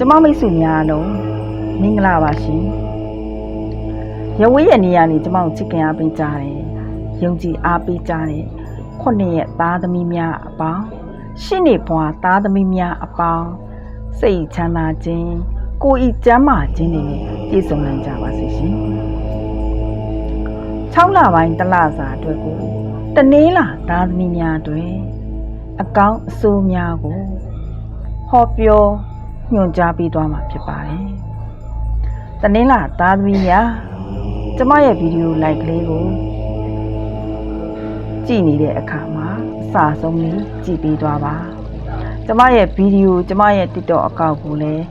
ကျမမိတ်ဆွေများအားလုံးမင်္ဂလာပါရှင်ရဝေးရနေရနေကျမကိုချစ်ခင်အားပေးကြတယ်ယုံကြည်အားပေးကြတယ်ခုနှစ်ရက်သားသမီးများအပေါင်းရှင်းနေဘွားသားသမီးများအပေါင်းစိတ်ချမ်းသာခြင်းကိုယ်ဤကျမ်းမာခြင်းတွေနဲ့ပြည့်စုံနိုင်ကြပါစေရှင်6လပိုင်းတစ်လစာအတွက်ကိုတနည်းလာသားသမီးများအတွက်အကောင်းအဆိုးများကိုဟောပြော ညွှန်ကြားပေးသွားမှာဖြစ်ပါတယ်။တနင်္လာသားသမီးများကျမရဲ့ဗီဒီယိုလိုက်ကလေးကိုကြည့်နေတဲ့အခါမှာအစာဆုံးလေးကြည့်ပေးသွားပါ။ကျမရဲ့ဗီဒီယိုကျမရဲ့ TikTok အကောင့်ကိုလည်း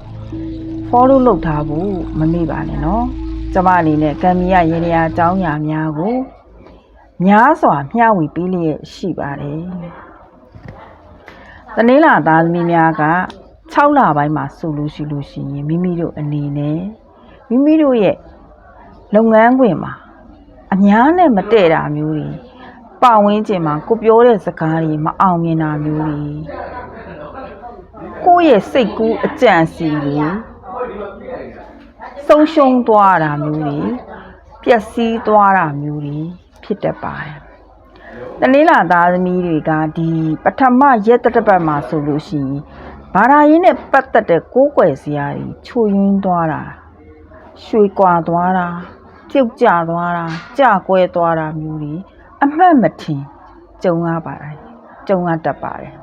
follow လုပ်ထားဖို့မမေ့ပါနဲ့နော်။ကျမအနေနဲ့ကံမီရရေရာအကြောင်းအရာများကိုများစွာမျှဝေပေးလျက်ရှိပါတယ်။တနင်္လာသားသမီးများက 6လပိုင်းမှာဆိုလို့ရှိလို့ရှိရင်မိမိတို့အနေနဲ့မိမိတို့ရဲ့လုပ်ငန်းခွင်မှာအများနဲ့မတည့်တာမျိုးတွေပါဝင်ခြင်းမှာကိုပြောတဲ့စကားတွေမအောင်မြင်တာမျိုးတွေကိုယ့်ရဲ့စိတ်ကူးအကြံစီတွေဆုံးရှုံးသွားတာမျိုးတွေပျက်စီးသွားတာမျိုးတွေဖြစ်တတ်ပါတယ်တနင်္လာသားသမီးတွေကဒီပထမရက်တစ်ပတ်မှာဆိုလို့ရှိရင် ဘာသာရေးနဲ့ပတ်သက်တဲ့ကိုးကွယ်စရာတွေချိုးယွင်းသွားတာရွှေကွာသွားတာပြုတ်ကျသွားတာကြကွဲသွားတာမျိုးတွေအမှတ်မထင်ကြုံရပါတယ်ကြုံရတတ်ပါတယ်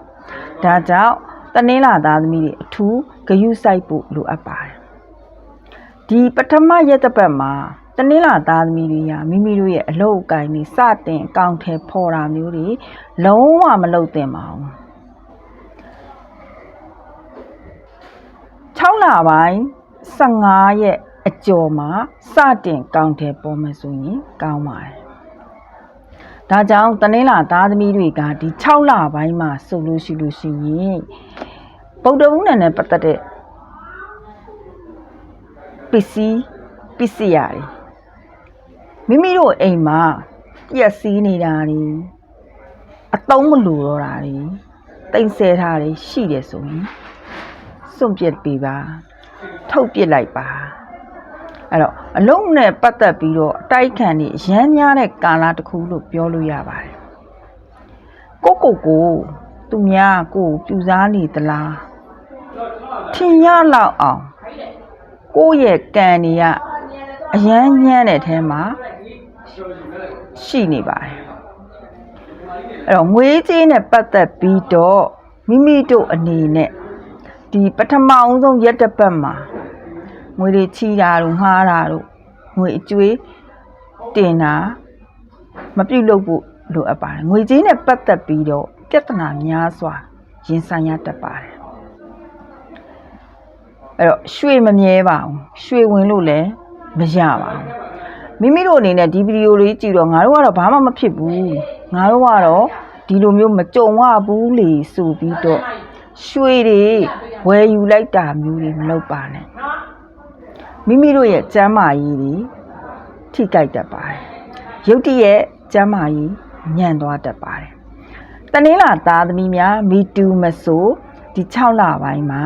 ဒါကြောင့်တနင်္လာသားသမီးတွေအထူးဂရုစိုက်ဖို့လိုအပ်ပါတယ်ဒီပထမရက်တစ်ပတ်မှာတနင်္လာသားသမီးတွေကမိမိတို့ရဲ့အလုပ်အကိုင်တွေစတင်အကောင့်ထဲပေါ်တာမျိုးတွေလုံးဝမလုပ်သင့်ပါဘူး 6လပိုင်း15ရက်အကျော်မှာစတင်ကောင်းတယ်ပေါ်မယ်ဆိုရင်ကောင်းပါတယ်။ဒါကြောင့်တနင်္လာသားသမီးတွေကဒီ6လပိုင်းမှာဆိုလို့ရှိလို့ရှိရင်ဗုဒ္ဓဘုရားနဲ့ပတ်သက်တဲ့ပစ္စည်းပစ္စည်းရတယ်မိမိတို့အိမ်မှာပြက်စီးနေတာတွေအတုံးမလို့တော့တာတွေတိမ်ဆဲထားတွေရှိတယ်ဆိုရင် စွန့်ပစ်ပေးပါထုတ်ပစ်လိုက်ပါအဲ့တော့အလုံးနဲ့ပတ်သက်ပြီးတော့အတိုက်ခံနေရမ်းများတဲ့ကာလတစ်ခုလို့ပြောလို့ရပါတယ်ကိုကိုကိုသူများကိုပြူစားနေသလားထင်ရလောက်အောင်ကိုယ့်ရဲ့ကံတွေကအရမ်းညံ့တဲ့အဲမှာရှိနေပါတယ်အဲ့တော့ငွေကြေးနဲ့ပတ်သက်ပြီးတော့မိမိတို့အနေနဲ့ ဒီပထမအဆုံးရက်တစ်ပတ်မှာငွေတွေချီတာတို့ငှားတာတို့ငွေအကျွေးတင်တာမပြုတ်လို့ဖို့လိုအပ်ပါတယ်ငွေကြေးနဲ့ပတ်သက်ပြီးတော့ပြဿနာများစွာရင်ဆိုင်ရတတ်ပါတယ်အဲ့တော့ရွှေမမြဲပါဘူးရွှေဝင်လို့လည်းမရပါဘူးမိမိတို့အနေနဲ့ဒီဗီဒီယိုလေးကြည့်တော့ငါတို့ကတော့ဘာမှမဖြစ်ဘူးငါတို့ကတော့ဒီလိုမျိုးမကြုံရဘူးလေဆိုပြီးတော့ ရွှေတွေဝယ်ယူလိုက်တာမျိုးတွေမလုပ်ပါနဲ့မိမိတို့ရဲ့ကျမ်းမာရေးတွေထိကြိုက်တတ်ပါတယ်ရုတ်တရက်ကျမ်းမာရေးညံ့သွားတတ်ပါတယ်တနင်္လာသားသမီးများမီတူမဆိုဒီ6လပိုင်းမှာ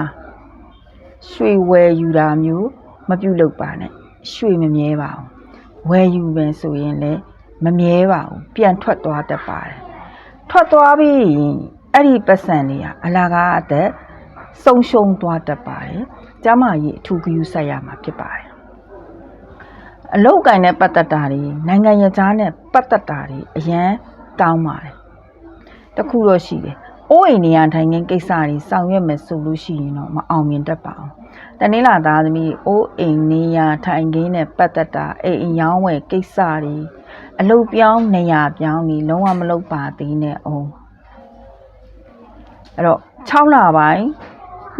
ရွှေဝယ်ယူတာမျိုးမပြုလုပ်ပါနဲ့ရွှေမမြဲပါဘူးဝယ်ယူပဲဆိုရင်လည်းမမြဲပါဘူးပြန်ထွက်သွားတတ်ပါတယ်ထွက်သွားပြီးရင် အဲ့ဒီပတ်စံတွေကအလာကားအသက်ဆုံးရှုံးသွားတတ်ပါတယ်ကျမကြီးအထူးဂရုစိုက်ရမှာဖြစ်ပါတယ်အလုတ်ကင်နဲ့ပတ်သက်တာတွေနိုင်ငံရခြားနဲ့ပတ်သက်တာတွေအရန်ကောင်းပါတယ်တခုတော့ရှိတယ်အိုးအိမ်နေရထိုင်ခင်းကိစ္စတွေဆောင်ရွက်မယ်ဆိုလို့ရှိရင်တော့မအောင်မြင်တတ်ပါဘူးတနင်္လာသားသမီးအိုးအိမ်နေရထိုင်ခင်းနဲ့ပတ်သက်တာအိမ်ရောင်းဝယ်ကိစ္စတွေအလုတ်ပြောင်းနေရပြောင်းနေလုံးဝမလုပ်ပါသေးနဲ့အောင် အဲ့တော့6လပိုင်း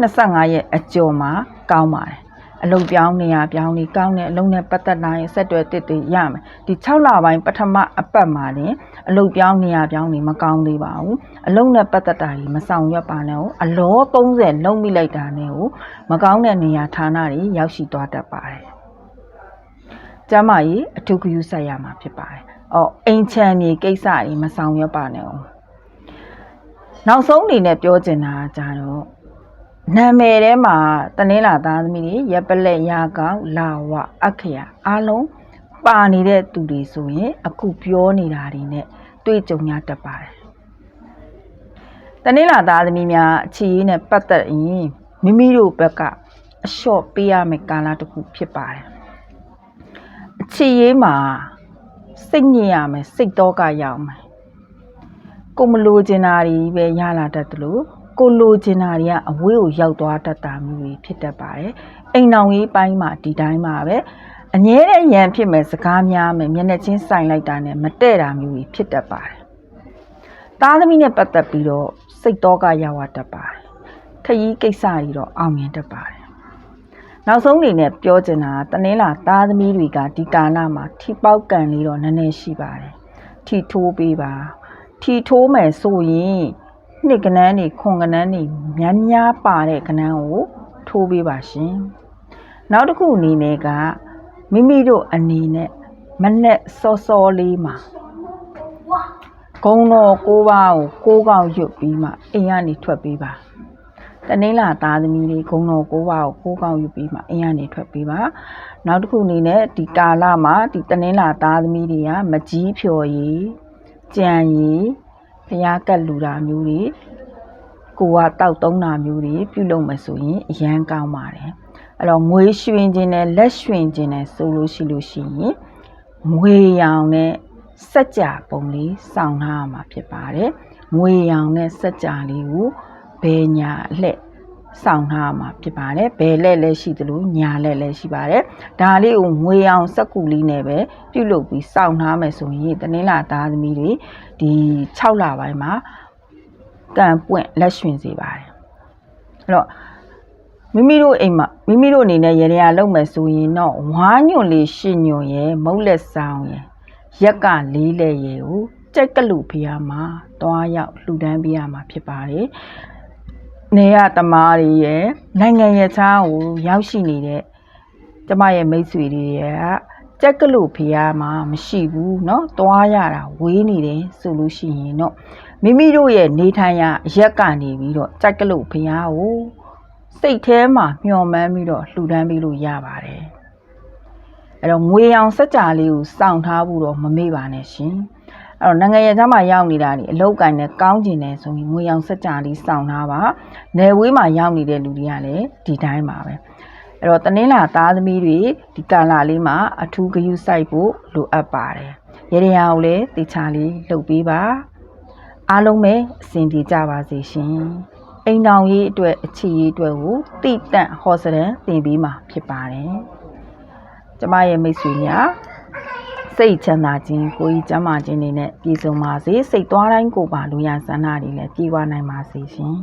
25ရက်အကျော်မှာကောင်းပါတယ်အလုံပြောင်းနေရပြောင်းနေကောင်းတဲ့အလုံနဲ့ပတ်သက်နိုင်ဆက်တွယ်တစ်တွေရမယ်ဒီ6လပိုင်းပထမအပတ်မှာတင်အလုံပြောင်းနေရပြောင်းနေမကောင်းသေးပါဘူးအလုံနဲ့ပတ်သက်တာကြီးမဆောင်ရွက်ပါနဲ့အလော30လုံးမိလိုက်တာနဲ့ကိုမကောင်းတဲ့နေရာဌာနတွေရောက်ရှိသွားတတ်ပါတယ်ကျမကြီးအထူးဂရုစိုက်ရမှာဖြစ်ပါတယ်အော်အိမ်ချမ်းနေကိစ္စတွေမဆောင်ရွက်ပါနဲ့ နောက်ဆုံးအနေနဲ့ပြောချင်တာကကြတော့နာမည်ထဲမှာတနင်္လာသားသမီးတွေရပလက်ရာကောင်းလာဝအခရာအားလုံးပါနေတဲ့သူတွေဆိုရင် အခုပြောနေတာတွေနဲ့တွေ့ကြုံရတတ်ပါတယ်တနင်္လာသားသမီးများအခြေရေးနဲ့ပတ်သက်ရင်မိမိတို့ဘက်ကအလျှော့ပေးရမယ့်ကာလတစ်ခုဖြစ်ပါတယ်အခြေရေးမှာစိတ်ညစ်ရမယ်စိတ်တော့ကရောက်မယ် ကိုမလိုချင်တာတွေပဲရလာတတ်တယ်လို့ကိုလိုချင်တာတွေကအဝေးကိုရောက်သွားတတ်တာမျိုးတွေဖြစ်တတ်ပါတယ်အိမ်အောင်ရေးပိုင်းမှာဒီတိုင်းမှာပဲအငြဲတဲ့ရန်ဖြစ်မဲ့စကားများမယ်မျက်နှာချင်းဆိုင်လိုက်တာနဲ့မတဲ့တာမျိုးတွေဖြစ်တတ်ပါတယ်သားသမီးနဲ့ပတ်သက်ပြီးတော့စိတ်တော့ကရောက်သွားတတ်ပါတယ်ခရီးကိစ္စတွေတော့အောင်မြင်တတ်ပါတယ်နောက်ဆုံးအနေနဲ့ပြောချင်တာကတနင်္လာသားသမီးတွေကဒီကာလမှာထိပေါက်ကန်လေးတော့နည်းနည်းရှိပါတယ်ထိထိုးပေးပါ ထီထိုးမယ်ဆိုရင်နှစ်ကနန်းနေခွန်ကနန်းနေများများပါတဲ့ကနန်းကိုထိုးပေးပါရှင်နောက်တစ်ခုအနေနဲ့ကမိမိတို့အနေနဲ့မနဲ့စောစောလေးမှာဂုံတော်ကိုးပါးကိုကိုးကောင်းရွတ်ပြီးမှအိမ်ကနေထွက်ပေးပါတနင်္လာသားသမီးလေးဂုံတော်ကိုးပါးကိုကိုးကောင်းရွတ်ပြီးမှအိမ်ကနေထွက်ပေးပါနောက်တစ်ခုအနေနဲ့ဒီကာလမှာဒီတနင်္လာသားသမီးတွေကမကြီးဖြော်ရည် ကြံရည်ဖျားကက်လူတာမျိုးတွေကိုကတောက်သုံးတာမျိုးတွေပြုလုပ်မယ်ဆိုရင်အရန်ကောင်းပါတယ်အဲ့တော့ငွေရွှင်ခြင်းနဲ့လက်ရွှင်ခြင်းနဲ့ဆိုလို့ရှိလို့ရှိရင်ငွေရောင်နဲ့စက်ကြပုံလေးစောင်းထားရမှာဖြစ်ပါတယ်ငွေရောင်နဲ့စက်ကြလေးကိုဘယ်ညာအလှည့် စောင်းထားရမှာဖြစ်ပါတယ်ဘယ်လက်လည်းရှိသလိုညာလက်လည်းရှိပါတယ်ဒါလေးကိုငွေရောင်စက်ကူလေးနဲ့ပဲပြုလုပ်ပြီးစောင်းထားမယ်ဆိုရင်တနင်္လာသားသမီးတွေဒီ6လပိုင်းမှာကံပွင့်လက်ရွှင်စေပါတယ်အဲ့တော့မိမိတို့အိမ်မှာမိမိတို့အနေနဲ့ရေရလုံးမယ်ဆိုရင်တော့ဝါညွန့်လေးရှင်းညွန့်ရယ်မုတ်လက်ဆောင်ရယ်ရက်ကလေးလက်ရယ်ကိုကြက်ကလူဖျားမှာတွားရောက်လှူဒန်းပေးရမှာဖြစ်ပါတယ် နေရတမားတွေရဲ့နိုင်ငံရဲ့ချားကိုရောက်ရှိနေတဲ့ကျမရဲ့မိတ်ဆွေတွေရဲ့ကြက်ကလို့ဖျားမှာမရှိဘူးเนาะတွားရတာဝေးနေတယ်ဆိုလို့ရှိရင်တော့မိမိတို့ရဲ့နေထိုင်ရာအရက်ကနေပြီးတော့ကြက်ကလို့ဖျားကိုစိတ်ထဲမှာမျှော်မှန်းပြီးတော့လှူဒန်းပေးလို့ရပါတယ်အဲ့တော့ငွေအောင်စက်ကြလေးကိုစောင့်ထားဖို့တော့မမေ့ပါနဲ့ရှင် အဲ့တော့နိုင်ငံရဲ့သားမှာရောက်နေတာဒီအလောက်ကင်နဲ့ကောင်းကျင်တယ်ဆိုရင်ငွေအောင်စက်ကြလေးစောင့်ထားပါနယ်ဝေးမှာရောက်နေတဲ့လူတွေကလည်းဒီတိုင်းပါပဲအဲ့တော့တနင်္လာသားသမီးတွေဒီကာလလေးမှာအထူးဂရုစိုက်ဖို့လိုအပ်ပါတယ်ရေရရာကိုလည်းတေချာလေးလှုပ်ပေးပါအားလုံးပဲအဆင်ပြေကြပါစေရှင်အိမ်တောင်ရေးအတွက်အခြေရေးအတွက်ကိုတိတန့်ဟောစရန်သင်ပေးမှာဖြစ်ပါတယ်ကျမရဲ့မိတ်ဆွေများ စိတ်ချမ်းသာခြင်းကိုယ်ကြီးကျမ်းမာခြင်းတွေနဲ့ပြည့်စုံပါစေစိတ်သွားတိုင်းကိုယ်ပါလူရဆန္ဒတွေလည်းပြေဝနိုင်ပါစေရှင်